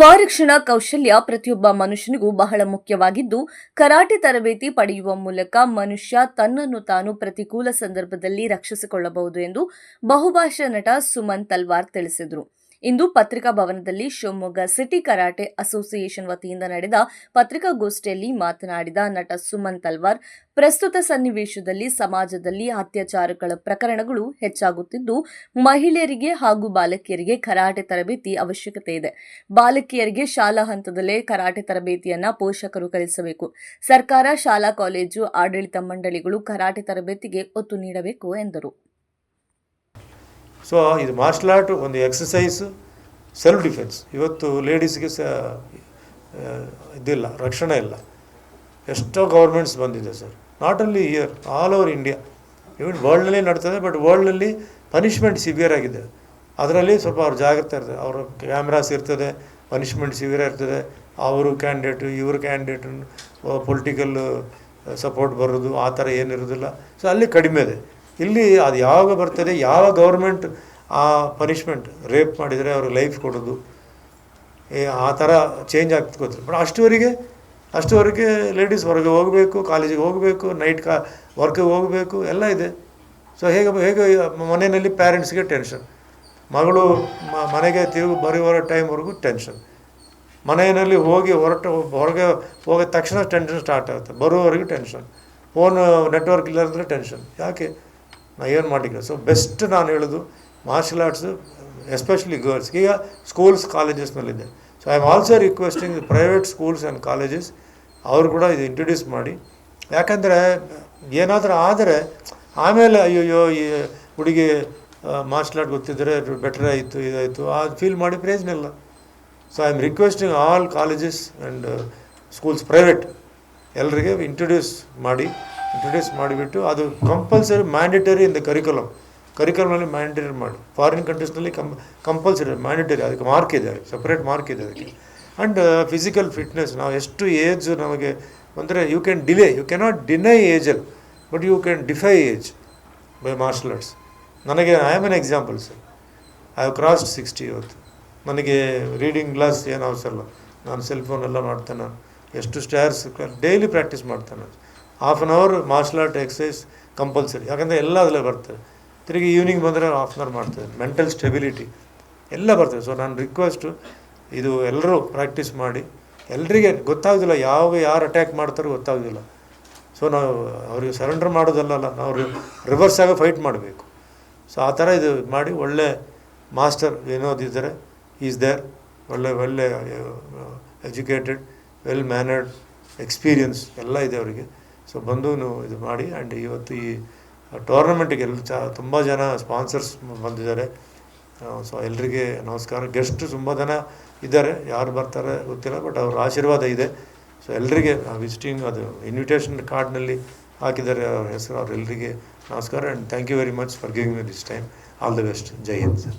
ಸ್ವರಕ್ಷಣಾ ಕೌಶಲ್ಯ ಪ್ರತಿಯೊಬ್ಬ ಮನುಷ್ಯನಿಗೂ ಬಹಳ ಮುಖ್ಯವಾಗಿದ್ದು, ಕರಾಟೆ ತರಬೇತಿ ಪಡೆಯುವ ಮೂಲಕ ಮನುಷ್ಯ ತನ್ನನ್ನು ತಾನು ಪ್ರತಿಕೂಲ ಸಂದರ್ಭದಲ್ಲಿ ರಕ್ಷಿಸಿಕೊಳ್ಳಬಹುದು ಎಂದು ಬಹುಭಾಷಾ ನಟ ಸುಮನ್ ತಲ್ವಾರ್ ತಿಳಿಸಿದರು. ಇಂದು ಪತ್ರಿಕಾ ಭವನದಲ್ಲಿ ಶಿವಮೊಗ್ಗ ಸಿಟಿ ಕರಾಟೆ ಅಸೋಸಿಯೇಷನ್ ವತಿಯಿಂದ ನಡೆದ ಪತ್ರಿಕಾಗೋಷ್ಠಿಯಲ್ಲಿ ಮಾತನಾಡಿದ ನಟ ಸುಮನ್ ತಲ್ವಾರ್ ಪ್ರಸ್ತುತ ಸನ್ನಿವೇಶದಲ್ಲಿ ಸಮಾಜದಲ್ಲಿ ಅತ್ಯಾಚಾರಗಳ ಪ್ರಕರಣಗಳು ಹೆಚ್ಚಾಗುತ್ತಿದ್ದು, ಮಹಿಳೆಯರಿಗೆ ಹಾಗೂ ಬಾಲಕಿಯರಿಗೆ ಕರಾಟೆ ತರಬೇತಿ ಅವಶ್ಯಕತೆ ಇದೆ. ಬಾಲಕಿಯರಿಗೆ ಶಾಲಾ ಹಂತದಲ್ಲೇ ಕರಾಟೆ ತರಬೇತಿಯನ್ನ ಪೋಷಕರು ಕಲಿಸಬೇಕು. ಸರ್ಕಾರ, ಶಾಲಾ, ಕಾಲೇಜು, ಆಡಳಿತ ಮಂಡಳಿಗಳು ಕರಾಟೆ ತರಬೇತಿಗೆ ಒತ್ತು ನೀಡಬೇಕು ಎಂದರು. ಸೊ ಇದು ಮಾರ್ಷಲ್ ಆರ್ಟ್ ಒಂದು ಎಕ್ಸಸೈಸ್ ಸೆಲ್ಫ್ ಡಿಫೆನ್ಸ್ ಇವತ್ತು ಲೇಡೀಸ್ಗೆ ಸ ಇದಿಲ್ಲ, ರಕ್ಷಣೆ ಇಲ್ಲ. ಎಷ್ಟೋ ಗೌರ್ಮೆಂಟ್ಸ್ ಬಂದಿದೆ sir not only year all over India even ವರ್ಲ್ಡ್ನಲ್ಲಿ ನಡ್ತದೆ ಬಟ್ ವರ್ಲ್ಡ್ನಲ್ಲಿ ಪನಿಷ್ಮೆಂಟ್ ಸಿವಿಯರ್ ಆಗಿದೆ. ಅದರಲ್ಲಿ ಸ್ವಲ್ಪ ಅವ್ರು ಜಾಗ್ರತೆ ಇರ್ತದೆ. ಅವ್ರ ಕ್ಯಾಮ್ರಾಸ್ ಇರ್ತದೆ ಪನಿಷ್ಮೆಂಟ್ ಸಿವಿಯರ್ ಇರ್ತದೆ. ಅವರು ಕ್ಯಾಂಡಿಡೇಟು ಇವ್ರ ಕ್ಯಾಂಡಿಡೇಟ್ ಪೊಲಿಟಿಕಲ್ ಸಪೋರ್ಟ್ ಬರೋದು, ಆ ಥರ ಏನಿರೋದಿಲ್ಲ. ಸೊ ಅಲ್ಲಿ ಕಡಿಮೆ ಇದೆ. ಇಲ್ಲಿ ಅದು ಯಾವಾಗ ಬರ್ತದೆ, ಯಾವ ಗೌರ್ಮೆಂಟ್ ಆ ಪನಿಷ್ಮೆಂಟ್ ರೇಪ್ ಮಾಡಿದರೆ ಅವ್ರಿಗೆ ಲೈಫ್ ಕೊಡೋದು, ಏ, ಆ ಥರ ಚೇಂಜ್ ಆಗ್ತದೆ ಗೊತ್ತಿಲ್ಲ. ಬಟ್ ಅಷ್ಟುವರೆಗೆ ಅಷ್ಟುವರೆಗೆ ಲೇಡೀಸ್ ಹೊರಗೆ ಹೋಗಬೇಕು, ಕಾಲೇಜಿಗೆ ಹೋಗಬೇಕು ನೈಟ್ ಕಾ ವರ್ಕಿಗೆ ಹೋಗಬೇಕು, ಎಲ್ಲ ಇದೆ. ಸೊ ಹೇಗೆ ಹೇಗೆ ಮನೆಯಲ್ಲಿ ಪ್ಯಾರೆಂಟ್ಸ್ಗೆ ಟೆನ್ಷನ್ ಮಗಳು ಮನೆಗೆ ತಿರುಗಿ ಬರುವ ಟೈಮ್ವರೆಗೂ ಟೆನ್ಷನ್ ಮನೆಯಲ್ಲಿ ಹೋಗಿ ಹೊರಟು, ಹೊರಗೆ ಹೋಗಿದ ತಕ್ಷಣ ಟೆನ್ಷನ್ ಸ್ಟಾರ್ಟ್ ಆಗುತ್ತೆ. ಬರೋವರೆಗೂ ಟೆನ್ಷನ್ ಫೋನ್ ನೆಟ್ವರ್ಕ್ ಇಲ್ಲ ಅಂದರೆ ಟೆನ್ಷನ್ ಯಾಕೆ? ನಾ ಏನು ಮಾಡಲಿಕ್ಕಿಲ್ಲ ಸೊ ಬೆಸ್ಟ್ ನಾನು ಹೇಳೋದು ಮಾರ್ಷಲ್ ಆರ್ಟ್ಸು ಎಸ್ಪೆಷಲಿ ಗರ್ಲ್ಸ್ ಈಗ schools ಕಾಲೇಜಸ್ನಲ್ಲಿದೆ so I am also requesting private schools and colleges ಅವರು ಕೂಡ ಇದು ಇಂಟ್ರೊಡ್ಯೂಸ್ ಮಾಡಿ. ಯಾಕಂದರೆ, ಏನಾದರೂ ಆದರೆ, ಆಮೇಲೆ ಅಯ್ಯೋಯ್ಯೋ, ಈ ಹುಡುಗಿ ಮಾರ್ಷಲ್ ಆರ್ಟ್ ಗೊತ್ತಿದ್ದರೆ ಬೆಟರ್ ಆಯಿತು, ಇದಾಯಿತು ಅದು ಫೀಲ್ ಮಾಡಿ ಪ್ರಯೋಜನ ಇಲ್ಲ. So I am requesting all colleges and schools private ಎಲ್ಲರಿಗೆ ಇಂಟ್ರೊಡ್ಯೂಸ್ ಮಾಡಿ. ಇಂಟ್ರೊಡ್ಯೂಸ್ ಮಾಡಿಬಿಟ್ಟು ಅದು compulsory mandatory in the curriculum ಕರಿಕ್ಯುಲಮ್ನಲ್ಲಿ mandatory ಮಾಡಿ. ಫಾರಿನ್ ಕಂಟ್ರೀಸ್ನಲ್ಲಿ ಕಂ ಕಂಪಲ್ಸರಿ ಮ್ಯಾಂಡೇಟರಿ ಅದಕ್ಕೆ ಮಾರ್ಕ್ ಇದೆ ಸಪ್ರೇಟ್ ಮಾರ್ಕ್ ಇದೆ ಅದಕ್ಕೆ. ಆ್ಯಂಡ್ ಫಿಸಿಕಲ್ ಫಿಟ್ನೆಸ್ ನಾವು ಎಷ್ಟು ಏಜ್ ನಮಗೆ, ಅಂದರೆ you can delay you cannot deny age but you can defy age by martial arts ನನಗೆ I am an example sir I have crossed sixty ಇವತ್ತು. ನನಗೆ ರೀಡಿಂಗ್ ಗ್ಲಾಸ್ ಏನು ಅವಸರಲ್ಲ ನಾನು ಸೆಲ್ಫೋನೆಲ್ಲ ಮಾಡ್ತೇನೆ. ಎಷ್ಟು ಸ್ಟೇರ್ಸ್ ಡೈಲಿ ಪ್ರಾಕ್ಟೀಸ್ ಮಾಡ್ತೇನೆ. Half an hour martial art exercise compulsory ಯಾಕಂದರೆ ಎಲ್ಲ ಅದರಲ್ಲೇ ಬರ್ತದೆ. ತಿರುಗಿ ಈವ್ನಿಂಗ್ ಬಂದರೆ ಹಾಫ್ ಆನ್ ಅವರ್ ಮಾಡ್ತೇವೆ. ಮೆಂಟಲ್ ಸ್ಟೆಬಿಲಿಟಿ ಎಲ್ಲ ಬರ್ತದೆ. ಸೊ ನಾನು ರಿಕ್ವೆಸ್ಟು ಇದು ಎಲ್ಲರೂ ಪ್ರಾಕ್ಟೀಸ್ ಮಾಡಿ. ಎಲ್ರಿಗೆ ಗೊತ್ತಾಗೋದಿಲ್ಲ ಯಾವಾಗ ಯಾರು ಅಟ್ಯಾಕ್ ಮಾಡ್ತಾರೋ ಗೊತ್ತಾಗೋದಿಲ್ಲ. ಸೊ ನಾವು ಅವ್ರಿಗೆ ಸರೆಂಡರ್ ಮಾಡೋದಲ್ಲ ನಾವು ರಿವರ್ಸ್ ಆಗಿ ಫೈಟ್ ಮಾಡಬೇಕು. ಸೊ ಆ ಥರ ಇದು ಮಾಡಿ ಒಳ್ಳೆ ಮಾಸ್ಟರ್ ವಿನೋದ್ ಇದ್ದಾರೆ. ಈಸ್ ದೇರ್ ಒಳ್ಳೆ ಒಳ್ಳೆ, ಎಜುಕೇಟೆಡ್ ವೆಲ್ ಮ್ಯಾನರ್ಡ್ ಎಕ್ಸ್ಪೀರಿಯನ್ಸ್ ಎಲ್ಲ ಇದೆ ಅವರಿಗೆ. ಸೊ ಬಂದು ಇದು ಮಾಡಿ ಆ್ಯಂಡ್ ಇವತ್ತು ಈ ಟೂರ್ನಮೆಂಟಿಗೆ ಎಲ್ಲ ಚ, ತುಂಬ ಜನ ಸ್ಪಾನ್ಸರ್ಸ್ ಬಂದಿದ್ದಾರೆ. ಸೊ ಎಲ್ರಿಗೆ ನಮಸ್ಕಾರ. ಗೆಸ್ಟ್ ತುಂಬ ಜನ ಇದ್ದಾರೆ. ಯಾರು ಬರ್ತಾರೆ ಗೊತ್ತಿಲ್ಲ ಬಟ್ ಅವ್ರ ಆಶೀರ್ವಾದ ಇದೆ. ಸೊ ಎಲ್ರಿಗೆ ವಿಸಿಟಿಂಗ್ ಅದು ಇನ್ವಿಟೇಷನ್ ಕಾರ್ಡ್ನಲ್ಲಿ ಹಾಕಿದ್ದಾರೆ ಅವ್ರ ಹೆಸರು ಅವರೆಲ್ಲರಿಗೆ ನಮಸ್ಕಾರ. And thank you very much for giving me this time all the best Jai Hind sir